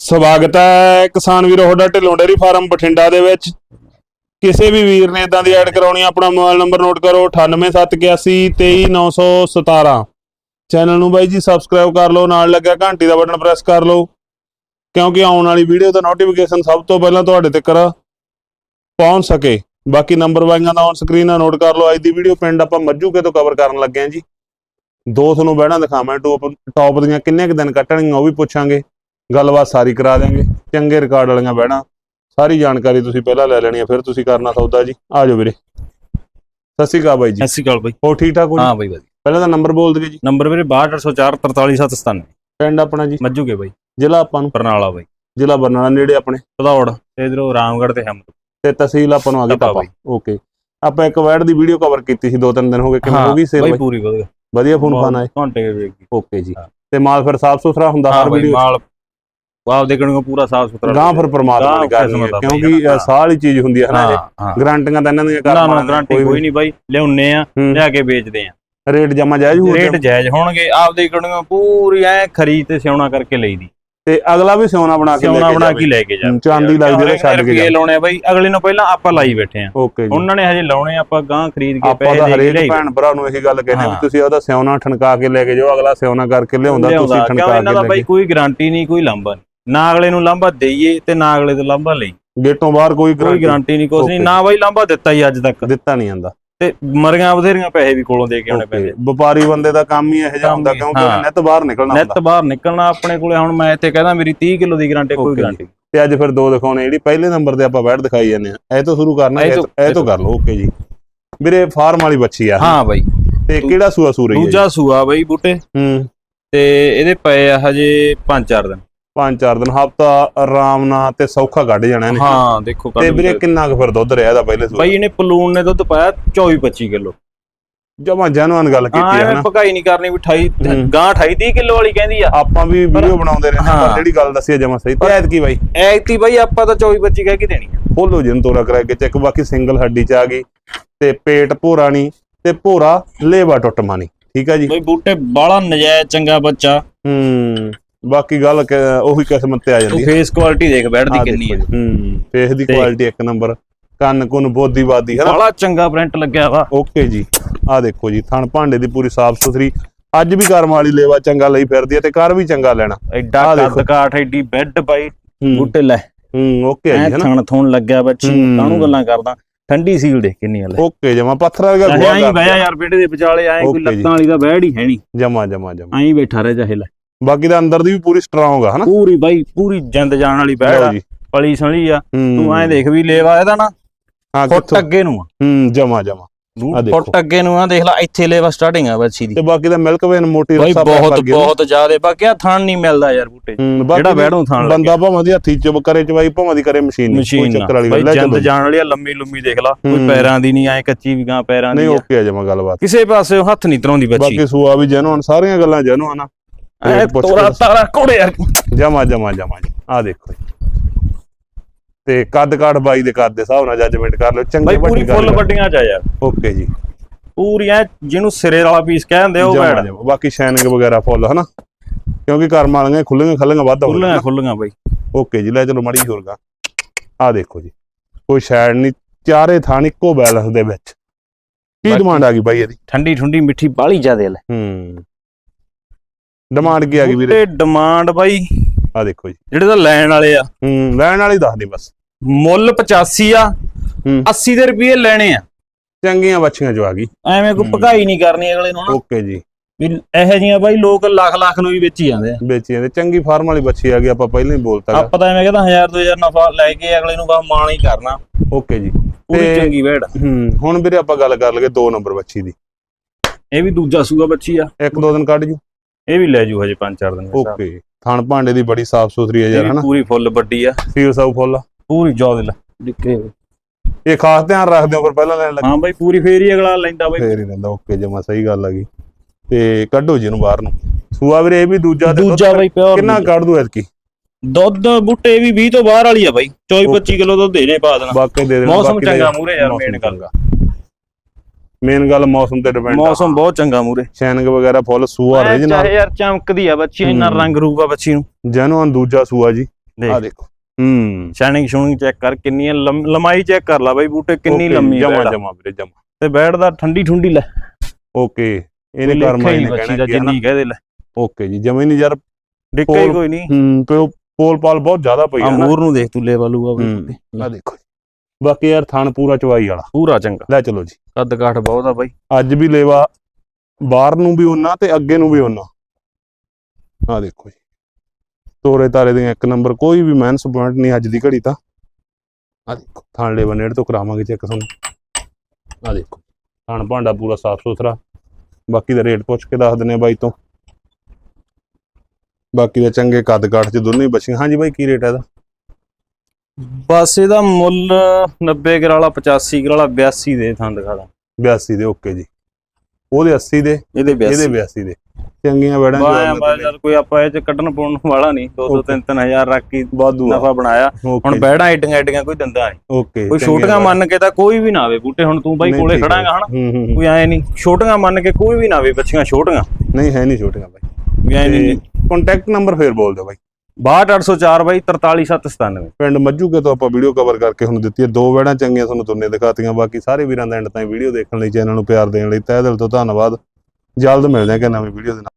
ਸਵਾਗਤ ਹੈ ਕਿਸਾਨ ਵੀਰੋ, ਤੁਹਾਡਾ ਢਿੱਲੋਂ ਡੇਅਰੀ ਫਾਰਮ ਬਠਿੰਡਾ ਦੇ ਵਿੱਚ। ਕਿਸੇ ਵੀ ਵੀਰ ਨੇ ਇਦਾਂ ਦੀ ਐਡ ਕਰਾਉਣੀ ਆਪਣਾ ਮੋਬਾਈਲ ਨੰਬਰ ਨੋਟ ਕਰੋ 9871823917 ਚੈਨਲ ਨੂੰ ਬਾਈ ਜੀ ਸਬਸਕ੍ਰਾਈਬ ਕਰ ਲਓ, ਨਾਲ ਲੱਗਿਆ ਘੰਟੀ ਦਾ ਬਟਨ ਪ੍ਰੈਸ ਕਰ ਲਓ, ਕਿਉਂਕਿ ਆਉਣ ਵਾਲੀ ਵੀਡੀਓ ਦਾ ਨੋਟੀਫਿਕੇਸ਼ਨ ਸਭ ਤੋਂ ਪਹਿਲਾਂ ਤੁਹਾਡੇ ਤੱਕ ਪਹੁੰਚ ਸਕੇ। ਬਾਕੀ ਨੰਬਰ ਵਾਈਆਂ ਦਾ ਔਨ ਸਕਰੀਨ ਆ ਨੋਟ ਕਰ ਲਓ, ਅੱਜ ਦੀ ਵੀਡੀਓ ਪਿੰਡ ਆਪਾਂ ਮੱਜੂਕੇ ਤੋਂ ਕਵਰ ਕਰਨ ਲੱਗੇ ਹਾਂ ਜੀ। ਦੋ ਤੁਹਾਨੂੰ ਬਹਿਣਾ ਦਿਖਾਵਾਂ, ਟੋਪ ਟੌਪ ਦੀਆਂ ਕਿੰਨੇ ਕੁ ਦਿਨ ਕੱਟਣਗੀਆਂ ਉਹ ਵੀ ਪੁੱਛਾਂਗੇ। ਗੱਲਬਾਤ ਸਾਰੀ ਕਰਾ ਦਿਆਂਗੇ। ਚੰਗੇ ਰਿਕਾਰਡ ਵਾਲੀਆਂ ਬਹਿਣਾ। ਸਾਰੀ ਜਾਣਕਾਰੀ ਤੁਸੀਂ ਪਹਿਲਾਂ ਲੈ ਲੈਣੀ ਹੈ ਫਿਰ ਤੁਸੀਂ ਕਰਨਾ ਸੌਦਾ ਜੀ। ਆ ਜਾਓ ਵੀਰੇ। ਸਤਿ ਸ਼੍ਰੀ ਅਕਾਲ ਬਾਈ ਜੀ। ਸਤਿ ਸ਼੍ਰੀ ਅਕਾਲ ਬਾਈ। ਹੋ ਠੀਕ ਠਾਕ ਹੋ ਜੀ? ਹਾਂ ਬਾਈ ਵਧੀਆ। ਪਹਿਲਾਂ ਤਾਂ ਨੰਬਰ ਬੋਲ ਦਿਓ ਜੀ। ਨੰਬਰ ਵੀਰੇ 6284 43797 ਪਿੰਡ ਆਪਣਾ ਜੀ? ਮੱਜੂਗੇ ਬਾਈ। ਜ਼ਿਲ੍ਹਾ ਆਪਾਂ ਨੂੰ? ਬਰਨਾਲਾ ਬਾਈ। ਜ਼ਿਲ੍ਹਾ ਬਰਨਾਲਾ ਨੇੜੇ ਆਪਣੇ? ਭਦੌੜ ਤੇ ਇਧਰੋਂ ਰਾਮਗੜ੍ਹ ਤੇ ਹਮਦ ਤੇ ਤਹਿਸੀਲ ਆਪਾਂ ਨੂੰ ਆ ਗਈ ਟੱਪਾ। ਓਕੇ। ਆਪਾਂ ਇੱਕ ਵੈਡ ਦੀ ਵੀਡੀਓ ਕਵਰ ਕੀਤੀ ਸੀ ਦੋ ਤਿੰਨ ਦਿਨ ਹੋ ਗਏ। ਕਿਵੇਂ? ਹੋ ਗਈ ਸੇਲ ਬਾਈ ਪੂਰੀ ਵਧੀਆ। ਵਧੀਆ ਫੋਨ ਫਾਨ ਆਏ। ਘੰਟੇ ਦੇ ਵੇਖ। ਓਕੇ ਜੀ। ਤੇ ਮਾਲ ਫਿਰ ਸਾਫ਼ ਸੁਥਰਾ ਹੁੰਦਾ ਹਰ ਵੀਡੀਓ ਮਾਲ ਵਾਹ ਦੇਖਣਗੇ ਪੂਰਾ ਸਾਫ਼ ਸੁਥਰਾ ਗਾਂ ਫਿਰ ਪਰਮਾਤਮਾ ਨੇ ਕਰਨੀ ਹੈ ਕਿਉਂਕਿ ਬਾਈ, ਵਾਲੀ ਚੀਜ਼ ਹੁੰਦੀ ਹੈ ਨਾ ਹਾਂ ਇਹ। ਗਰੰਟੀਆਂ ਤਾਂ ਇਹਨਾਂ ਦੀਆਂ ਨਾ ਨਾ ਗਾਰੰਟੀ ਕੋਈ ਨਹੀਂ ਬਾਈ ਲਿਆਉਨੇ ਆ। ਲਿਆ ਕੇ ਵੇਚਦੇ ਆ। ਰੇਟ ਜਮਾ ਜਾਇਜ਼ ਹੋ ਰੇਟ ਜਾਇਜ਼ ਹੋਣਗੇ ਆਪਦੇ ਕਰਨਗੇ ਪੂਰੀ ਐ ਖਰੀਦ ਤੇ ਸਿਉਣਾ ਕਰਕੇ ਲਈਦੀ ਤੇ ਅਗਲਾ ਵੀ ਸੋਨਾ ਬਣਾ ਕੇ ਸਿਉਣਾ ਬਣਾ। ਕੇ ਲੈ ਕੇ ਜਾ ਚਾਂਦੀ ਲੱਗਦੀ ਤੇ ਛੱਡ ਕੇ ਜਾ ਲਾਉਣੇ ਆ ਬਾਈ ਅਗਲੇ ਨੂੰ ਪਹਿਲਾਂ ਆਪਾਂ ਲਾਈ ਬੈਠੇ ਆ। ਉਹਨਾਂ ਨੇ ਹਜੇ ਲਾਉਣੇ ਆਪਾਂ ਗਾਂ ਖਰੀਦ ਕੇ ਆਪਾਂ ਪੈਸੇ ਦੇ ਕੇ ਲਿਆਈ ਭੈਣ ਭਰਾ ਨੂੰ ਇਹੀ ਗੱਲ ਕਹਿੰਦੇ ਵੀ। ਤੁਸੀਂ ਉਹਦਾ ਸਿਉਣਾ ਠਣਕਾ ਕੇ ਲੈ ਕੇ ਜਾਓ ਅਗਲਾ ਸਿਉਣਾ ਕਰਕੇ ਲਿਆਉਂਦਾ ਤੁਸੀਂ ਠਣਕਾ ਕੇ ਲੈ ਬਾਈ ਕੇ ਕੋਈ ਗਾਰੰਟੀ ਨਹੀਂ ਕੋਈ ਲਾਂਭਾ ਨਹੀਂ। ਨਾ ਅਗਲੇ ਨੂੰ ਲਾਂਭਾ ਦੇਈਏ ਤੇ ਨਾ ਅਗਲੇ ਤੋਂ ਲਾਂਭਾ ਲਈ ਗੇਟੋਂ ਬਾਹਰ ਕੋਈ ਕੋਈ ਗਰੰਟੀ ਨਹੀਂ ਕੁਛ ਨਹੀਂ. ਨਾ ਬਾਈ ਲਾਂਭਾ ਦਿੱਤਾ ਹੀ ਅੱਜ ਤੱਕ। ਦਿੱਤਾ ਨਹੀਂ ਜਾਂਦਾ। ਤੇ ਮਰੀਆਂ ਬਥੇਰੀਆਂ ਪੈਸੇ ਵੀ ਕੋਲੋਂ ਦੇ ਕੇ ਆਉਣੇ ਪੈਂਦੇ। ਵਪਾਰੀ ਬੰਦੇ ਦਾ ਕੰਮ ਹੀ ਇਹੋ ਜਿਹਾ ਹੁੰਦਾ ਕਿਉਂਕਿ ਨਿੱਤ ਬਾਹਰ ਨਿਕਲਣਾ ਨੈਟ ਹੁੰਦਾ। ਬਾਹਰ ਨਿਕਲਣਾ ਆਪਣੇ ਕੋਲੇ। ਹੁਣ ਮੈਂ ਇੱਥੇ ਕਹਿੰਦਾ ਮੇਰੀ 30 ਕਿਲੋ ਦੀ ਗਾਰੰਟੀ ਕੋਈ. ਗਾਰੰਟੀ ਤੇ ਅੱਜ ਫਿਰ ਦੋ ਦਿਖਾਉਣੇ। ਜਿਹੜੀ ਪਹਿਲੇ ਨੰਬਰ ਤੇ ਆਪਾਂ ਬੈਠ ਦਿਖਾਈ ਜਾਂਦੇ ਆ ਇਹ ਤੋਂ ਸ਼ੁਰੂ ਕਰਨਾ ਇਹ ਤੋਂ- ਕਰ ਲਓ। ਓਕੇ ਜੀ। ਵੀਰੇ ਫਾਰਮ ਵਾਲੀ ਬੱਚੀ ਆ ਹਾਂ ਬਾਈ। ਤੇ ਕਿਹੜਾ ਸੂਆ ਸੂ ਰਹੀ ਹੈ ਜੀ? ਦੂਜਾ ਸੂਆ ਬਾਈ ਬੂਟੇ। ਹੂੰ। ਤੇ ਇਹਦੇ ਪਏ ਆ ਹਜੇ 5-4 ਦਿਨ। ਪੰਜ ਚਾਰ ਦਿਨ ਹਫਤਾ ਆਰਾਮ ਨਾਲ ਤੇ ਸੌਖਾ ਕੱਢ ਜਾਣਾ ਇਹਨੇ। ਹਾਂ ਦੇਖੋ ਤੇ ਵੀਰੇ ਕਿੰਨਾ ਕੁ ਫਿਰ ਦੁੱਧ ਰਿਹਾ ਇਹਦਾ ਪਹਿਲੇ ਸੂਆ ਬਾਈ ਇਹਨੇ ਪਲੂਨ ਨੇ ਦੁੱਧ ਪਾਇਆ 24-25 ਕਿਲੋ। ਜਮਾ ਜੈਨੂਅਨ ਗੱਲ ਕੀਤੀ ਹਾਂ ਹਨਾ? ਪਕਾਈ ਨਹੀਂ ਕਰਨੀ ਵੀ 28 ਹੂੰ। ਗਾਂ 28 ਕਿਲੋ ਵਾਲੀ ਕਹਿੰਦੀ ਆ। ਆਪਾਂ ਵੀ ਵੀਡੀਓ ਬਣਾਉਂਦੇ ਰਹਿੰਦੇ ਹਾਂ, ਪਰ। ਜਿਹੜੀ ਗੱਲ ਦੱਸੀ ਜਮਾ ਸਹੀ ਤੇ ਐਤ ਕੀ ਬਾਈ। ਐਕਤੀ ਬਾਈ ਆਪਾਂ ਤਾਂ 24-25 ਕਹਿ ਕੇ ਦੇਣੀ ਫੋਲੋ ਜਿਨ ਤੋਰਾ ਕਰਾ ਕੇ ਚੈੱਕ ਬਾਕੀ ਸਿੰਗਲ ਹੱਡੀ ਚ ਆ ਗਈ ਤੇ ਪੇਟ ਭੋਰਾ ਨਹੀਂ ਤੇ ਭੋਰਾ ਲੇਵਾ ਟੁੱਟਮਾ ਨਹੀਂ ਠੀਕ ਆ ਜੀ? ਬਈ ਬੂਟੇ ਬਾਲਾ ਨਜਾਇਜ਼ ਚੰਗਾ ਬੱਚਾ। ਹੂੰ। ਬਾਕੀ ਗੱਲ ਉਹੀ ਕਿਸਮਤ ਤੇ ਆ ਜਾਂਦੀ ਹੈ। ਫੇਸ ਕੁਆਲਿਟੀ ਦੇਖ ਬੈਠਦੀ ਆਹ ਕਿੰਨੀ ਜੀ, ਹੂੰ ਫੇਸ ਦੀ ਕੁਆਲਿਟੀ ਇੱਕ ਨੰਬਰ ਕੰਨ ਕੁਨ ਬੋਦੀਵਾਦੀ ਹੈ ਨਾ ਬਾਲਾ ਚੰਗਾ ਪ੍ਰਿੰਟ ਲੱਗਿਆ ਵਾ। ਓਕੇ ਜੀ। ਆ ਦੇਖੋ ਜੀ ਥਣ ਭਾਂਡੇ ਦੀ ਪੂਰੀ ਸਾਫ਼ ਸੁਥਰੀ। ਅੱਜ ਵੀ ਕਰਮ ਵਾਲੀ ਲੇਵਾ ਚੰਗਾ ਲਈ ਫਿਰਦੀ ਹੈ ਤੇ ਕਰ ਵੀ ਚੰਗਾ ਲੈਣਾ। ਐਡਾ ਕੱਦ। ਕਾਠ ਐਡੀ ਬੈੱਡ ਬਾਈ ਹੂੰ। ਬੂਟੇ ਲੈ। ਹੂੰ ਓਕੇ ਐ ਜੀ ਹੈ ਨਾ ਥਣ ਥੁਣ ਲੱਗਿਆ ਬੱਚੀ ਹੂੰ। ਕਾਹਨੂੰ ਗੱਲਾਂ ਕਰਦਾ? ਠੰਡੀ ਸੀਲ ਦੇਖ ਕਿੰਨੀ ਹਲੇ। ਓਕੇ ਜਮਾ ਪੱਥਰਾਂ ਵਰਗਾ ਆਈ ਗੋਆ ਬਹਿਆ ਯਾਰ ਬੇਟੇ ਦੇ ਵਿਚਾਲੇ ਐ ਕੋਈ। ਲੱਤਾਂ ਵਾਲੀ ਦਾ ਬਹਿੜ ਹੀ ਹੈ ਨਹੀਂ। ਜਮਾ ਜਮਾ ਜਮਾ। ਐਂ ਬੈਠਾ ਰਹਿ ਚਾਹੇ ਲੈ ਬਾਕੀ ਦਾ ਅੰਦਰ ਦੀ ਵੀ ਪੂਰੀ ਸਟਰੋਂਗ ਆ ਹਨਾ? ਪੂਰੀ ਬਾਈ ਪੂਰੀ ਜਿੰਦ ਜਾਣ ਵਾਲੀ ਲਓ ਆ ਪਲੀ ਸਲੀ ਆ। ਤੂੰ ਐਂ ਦੇਖ ਵੀ ਲੇਵਾ ਇਹਦਾ ਨਾ ਹਾਂ ਫੁੱਟ ਅੱਗੇ ਨੂੰ ਆ। ਹੂੰ ਜਮਾ ਜਮਾ। ਫੁੱਟ ਅੱਗੇ ਨੂੰ ਆ ਦੇਖ ਲੈ ਇੱਥੇ ਲੇਵਾ ਸਟਾਰਟਿੰਗ ਆ ਬੱਚੀ ਦੀ। ਤੇ ਬਾਕੀ ਦਾ ਮਿਲਕ ਵੇਨ ਮੋਟੀ ਰੱਸਾ ਬਹੁਤ। ਬਹੁਤ ਜ਼ਿਆਦੇ ਬਾਕੀ ਆ ਥਣ ਨਹੀਂ ਮਿਲਦਾ ਯਾਰ ਬੂਟੇ ਜਿਹੜਾ ਬੈੜੋਂ ਥਣ ਬੰਦਾ ਭਾਵੇਂ ਦੀ ਹੱਥੀ ਚ ਕਰੇ ਚਵਾਈ ਭਾਵੇਂ ਦੀ ਕਰੇ ਮਸ਼ੀਨ ਨਹੀਂ ਕੋਈ ਚੱਕਰ ਵਾਲੀ ਗੱਲ ਹੈ ਜੰਦ ਜਾਣ ਵਾਲੀ ਆ ਲੰਮੀ ਲੰਮੀ ਦੇਖ ਲਾ। ਕੋਈ। ਪੈਰਾਂ ਦੀ ਨਹੀਂ ਐ ਕੱਚੀ ਵੀ ਗਾਂ ਪੈਰਾਂ ਦੀ ਨਹੀਂ। ਓਕੇ ਆ ਜਮਾ ਗੱਲਬਾਤ। ਕਿਸੇ ਪਾਸੇ ਹੱਥ ਨਹੀਂ ਧਰਾਉਂਦੀ ਬੱਚੀ। ਬਾਕੀ ਸੂਆ ਵੀ ਜੈਨੂਨ ਸਾਰੀਆਂ ਗੱਲਾਂ ਜੈਨੂਨ ਆ। ਐ ਤੋਰਾ ਤਾਰਾ ਕੋੜੇ ਯਾਰ। ਜਮਾ ਜਮਾ ਜਮਾ ਆ ਦੇਖੋ। ਤੇ ਕੱਦ ਕਾਠ ਬਾਈ ਦੇ ਕੱਦ ਦੇ ਹਿਸਾਬ ਨਾਲ ਜੱਜਮੈਂਟ ਕਰ ਲਿਓ। ਚੰਗੀ ਬਾਈ ਪੂਰੀ ਵੱਡੀ ਫੁੱਲ ਵੱਡੀਆਂ ਚ ਆ ਯਾਰ। ਓਕੇ ਜੀ। ਪੂਰੀ ਐ ਜਿਹਨੂੰ ਸਿਰੇ ਵਾਲਾ ਪੀਸ ਕਹਿੰਦੇ ਉਹ ਬੈੜ ਜਮਾ। ਬਾਕੀ ਸ਼ਾਈਨਿੰਗ ਵਗੈਰਾ ਫੁੱਲ ਹਨਾ? ਕਿਉਂਕਿ ਕਰਮ ਵਾਲੀਆਂ ਖੁੱਲੀਆਂ ਖੱਲੀਆਂ ਵੱਧ ਹੋ ਖੁੱਲੀਆਂ ਖੁੱਲੀਆਂ ਬਾਈ। ਓਕੇ ਜੀ ਲੈ ਚਲੋ ਮੜੀ ਹੋਰਗਾ ਆ ਦੇਖੋ ਜੀ। ਕੋਈ ਸ਼ਾਇਡ ਨਹੀਂ ਚਾਰੇ ਥਾਂ ਇੱਕੋ ਬੈਲੈਂਸ ਦੇ ਵਿੱਚ। ਕੀ ਡਿਮਾਂਡ ਆ ਗਈ ਬਾਈ ਇਹਦੀ? ਠੰਡੀ ਠੰਡੀ ਮਿੱਠੀ ਬਾਲੀ ਜ਼ਿਆਦੇ ਲੈ। ਹੂੰ। ਡਿਮਾਂਡ ਕੀ ਆ ਗਈ ਵੀਰੇ? ਤੇ ਡਿਮਾਂਡ ਬਾਈ ਆ ਦੇਖੋ ਜੀ। ਜਿਹੜੇ ਤਾਂ ਲੈਣ ਵਾਲੇ ਆ। ਹੂੰ ਲੈਣ ਵਾਲੀ ਦੱਸ ਦੇ ਬਸ। ਮੁੱਲ 85 ਆ ਹੂੰ। 80 ਦੇ ਰੁਪਏ ਲੈਣੇ ਆ। ਚੰਗੀਆਂ ਬੱਚੀਆਂ ਜੋ ਆ ਗਈ। ਐਵੇਂ ਕੋਈ। ਭਗਾਈ ਨਹੀਂ ਕਰਨੀ ਅਗਲੇ ਨੂੰ ਨਾ। ਓਕੇ ਜੀ। ਵੀ ਇਹੋ ਜੀਆਂ ਬਾਈ ਲੋਕ ਲੱਖ ਲੱਖ ਨੂੰ ਵੀ ਵੇਚੀ ਜਾਂਦੇ ਆ। ਵੇਚੀ ਜਾਂਦੇ। ਚੰਗੀ ਫਾਰਮ ਵਾਲੀ ਬੱਚੀ ਆ ਗਈ ਆਪਾਂ ਪਹਿਲਾਂ ਹੀ ਬੋਲਤਾ। ਆਪਾਂ ਤਾਂ ਐਵੇਂ ਕਹਿੰਦਾ 1000 2000 ਨਫਾ ਲੈ ਕੇ ਅਗਲੇ ਨੂੰ ਬਸ ਮਾਣ ਹੀ ਕਰਨਾ। ਓਕੇ ਜੀ। ਪੂਰੀ ਚੰਗੀ ਵੇੜ ਹੂੰ ਹੁਣ ਵੀਰੇ ਆਪਾਂ ਗੱਲ ਕਰ ਲਈਏ 2 ਨੰਬਰ ਬੱਚੀ ਦੀ। ਇਹ ਵੀ ਦੂਜਾ ਸੂਆ ਬੱਚੀ ਆ। ਇੱਕ ਦੋ ਦਿਨ ਕੱਢ ਜੂ। ਇਹ ਵੀ ਲੈ ਜੂ ਹਜੇ 5-4 ਦਿਨ ਦੇ ਓਕੇ। ਥਣ ਭਾਂਡੇ ਦੀ ਬੜੀ ਸਾਫ਼ ਸੁਥਰੀ ਹੈ ਯਾਰ ਹਨਾ? ਪੂਰੀ ਫੁੱਲ ਵੱਡੀ ਆ। ਫੀਲ ਸਾਊ ਫੁੱਲ। ਪੂਰੀ ਜੌਦ ਲੈ ਡਿੱਕੇ ਇਹ ਖਾਸ ਧਿਆਨ ਰੱਖਦੇ ਹੋ ਫਿਰ ਪਹਿਲਾਂ ਲੈਣ ਲੱਗੇ। ਹਾਂ ਬਾਈ ਪੂਰੀ ਫੇਰ ਹੀ ਅਗਲਾ ਲੈਂਦਾ ਬਾਈ। ਫੇਰ ਹੀ ਰਹਿੰਦਾ ਓਕੇ ਜਮਾ ਸਹੀ ਗੱਲ ਆ ਗਈ ਤੇ ਕੱਢੋ ਜੀ ਇਹਨੂੰ ਬਾਹਰ ਨੂੰ। ਸੂਆ ਵੀਰੇ ਇਹ ਵੀ ਦੂਜਾ ਤੇ ਦੂਜਾ ਬਾਈ ਪਿਓਰ ਕਿੰਨਾ ਕੱਢ ਦੂ ਐਤਕੀ? ਦੁੱਧ ਬੂਟੇ ਵੀ 20 ਤੋਂ ਬਾਹਰ ਵਾਲੀ ਆ ਬਾਈ। 24-25 ਕਿਲੋ ਦੁੱਧ ਦੇਣੇ ਪਾ ਦੇਣਾ। ਬਾਕੀ ਦੇ ਦੇਣਾ ਮੌਸਮ ਚੰਗਾ ਮੂਰੇ ਯਾਰ ਮੇਨ ਗੱਲ ਮੇਨ ਗੱਲ ਮੌਸਮ ਤੇ ਡਿਪੈਂਡ ਮੌਸਮ ਬਹੁਤ ਚੰਗਾ ਮੂਰੇ। ਸ਼ੈਨਿੰਗ ਵਗੈਰਾ ਫੁੱਲ ਸੂਆ ਚਾਹੇ ਰੀਜਨਲ ਯਾਰ ਚਮਕਦੀ ਆ ਬੱਚੀ ਇੰਨਾ। ਰੰਗ ਰੂਪ ਆ ਬੱਚੀ ਨੂੰ। ਜੈਨੂਨ ਦੂਜਾ ਸੂਆ ਜੀ। ਆ ਦੇਖੋ। ਹੂੰ। ਸ਼ਾਈਨਿੰਗ ਸ਼ੂਨਿੰਗ ਚੈੱਕ ਕਰ ਕਿੰਨੀ ਲੰਮਾਈ ਚੈੱਕ ਕਰ ਲਾ ਬਾਈ ਬੂਟੇ ਕਿੰਨੀ ਲੰਮੀ ਜਮਾ ਜਮਾ ਵੀਰੇ ਜਮਾ। ਤੇ ਬੈਠ ਦਾ ਠੰਡੀ ਠੁੰਡੀ ਲੈ। ਓਕੇ ਇਹਨੇ ਕਰਮਾ ਇਹਨੇ ਕਹਿਣਾ ਜਿੰਨੀ ਕਹਦੇ ਲੈ। ਓਕੇ ਜੀ ਜਮੇ ਨਹੀਂ ਯਾਰ ਡਿੱਕਾ ਹੀ ਕੋਈ ਨਹੀਂ। ਹੂੰ ਪੋਲ ਪਾਲ ਬਹੁਤ ਜ਼ਿਆਦਾ ਪਈ ਆ ਮੂਰ ਨੂੰ ਦੇਖ ਤੂੰ ਲੈ ਵਾਲੂਗਾ ਬਾਈ। ਆ ਦੇਖੋ। ਬਾਕੀ ਯਾਰ ਥਣ ਪੂਰਾ ਚਵਾਈ ਵਾਲਾ। ਪੂਰਾ ਚੰਗਾ। ਲੈ ਚਲੋ ਜੀ। ਕੱਦ ਕਾਠ ਬਹੁਤ ਆ ਬਾਈ। ਅੱਜ ਵੀ ਲੇਵਾ ਬਾਹਰ ਨੂੰ ਵੀ ਉਹਨਾਂ ਤੇ ਅੱਗੇ ਨੂੰ ਵੀ ਉਹਨਾਂ ਆ ਦੇਖੋ ਜੀ। ਤੋਰੇ ਤਾਰੇ ਦੀਆਂ ਇੱਕ ਨੰਬਰ ਕੋਈ ਵੀ ਮੈਨਸ ਪੁਆਇੰਟ ਨਹੀਂ ਅੱਜ ਦੀ ਘੜੀ ਤਾਂ। ਆ ਦੇਖੋ ਥਣ ਲੇਵਾ ਨੇੜ ਤੋਂ ਕਰਾਵਾਂਗੇ ਚੈੱਕ ਤੁਹਾਨੂੰ। ਆ ਦੇਖੋ ਥਣ ਭਾਂਡਾ ਪੂਰਾ ਸਾਫ਼ ਸੁਥਰਾ। ਬਾਕੀ ਦਾ ਰੇਟ ਪੁੱਛ ਕੇ ਦੱਸ ਦਿੰਨੇ ਬਾਈ ਤੋਂ। ਬਾਕੀ ਦਾ ਚੰਗੇ ਕੱਦ ਕਾਠ ਚ ਦੋਨੇ ਬੱਚੀਆਂ ਹਾਂਜੀ ਬਾਈ ਕੀ ਰੇਟ ਹੈ ਇਹਦਾ? ਬਸ ਇਹਦਾ ਮੁੱਲ 90 ਗਰਾਲਾ 85 ਗਰਾਲਾ 82 ਦੇ ਥਾਂ ਦਿਖਾ ਦਾਂ। 82 ਦੇ ਓਕੇ ਜੀ। ਉਹਦੇ 80 ਦੇ ਇਹਦੇ 82 ਇਹਦੇ 82 ਦੇ। ਚੰਗੀਆਂ ਵੜਾਂ ਬਾਇਆ ਬਾਇਆ ਚੱਲ ਕੋਈ ਆਪਾਂ ਇਹ ਚ ਕੱਢਣ ਪਾਉਣ ਵਾਲਾ ਨਹੀਂ। 200 Okay. 3 3000 ਰੱਖ ਕੇ ਵਾਧੂ ਨਫਾ ਬਣਾਇਆ। ਹੁਣ ਬੈੜਾਂ ਐਡੀਆਂ ਐਡੀਆਂ ਕੋਈ ਦਿੰਦਾ ਨਹੀਂ। ਓਕੇ ਕੋਈ ਛੋਟੀਆਂ। ਮੰਨ ਕੇ ਤਾਂ ਕੋਈ ਵੀ ਨਾ ਆਵੇ ਬੂਟੇ। ਹੁਣ ਤੂੰ ਬਾਈ ਕੋਲੇ। ਖੜਾਂਗਾ ਹਨਾ। ਕੋਈ ਐ ਨਹੀਂ। ਛੋਟੀਆਂ ਮੰਨ ਕੇ ਕੋਈ ਵੀ ਨਾ ਆਵੇ ਬੱਚੀਆਂ ਛੋਟੀਆਂ। ਨਹੀਂ ਹੈ ਨਹੀਂ ਛੋਟੀਆਂ ਬਾਈ। ਵੀ ਐ ਨਹੀਂ ਕੰਟੈਕਟ ਨੰਬਰ ਫੇਰ ਬੋਲ ਦਿਓ ਬਾਈ। 62804 ਬਾਈ 43797 ਪਿੰਡ ਮੱਜੂਕੇ ਤੋਂ ਆਪਾਂ ਵੀਡੀਓ ਕਵਰ ਕਰਕੇ ਤੁਹਾਨੂੰ ਦਿੱਤੀ ਹੈ। ਦੋ ਵੜਾਂ ਚੰਗੀਆਂ ਤੁਹਾਨੂੰ ਦੋਨੇ ਦਿਖਾਤੀਆਂ, ਬਾਕੀ ਸਾਰੇ ਵੀਰਾਂ ਦਾ ਐਂਡ ਤਾਈਂ ਵੀਡੀਓ ਦੇਖਣ ਲਈ, ਚੈਨਲ ਨੂੰ ਪਿਆਰ ਦੇਣ ਲਈ ਤਹਿ ਦਿਲ ਤੋਂ ਧੰਨਵਾਦ। ਜਲਦ ਮਿਲਦੇ ਹਾਂ ਕਿ ਨਵੀਂ ਵੀਡੀਓ ਦੇ ਨਾਲ।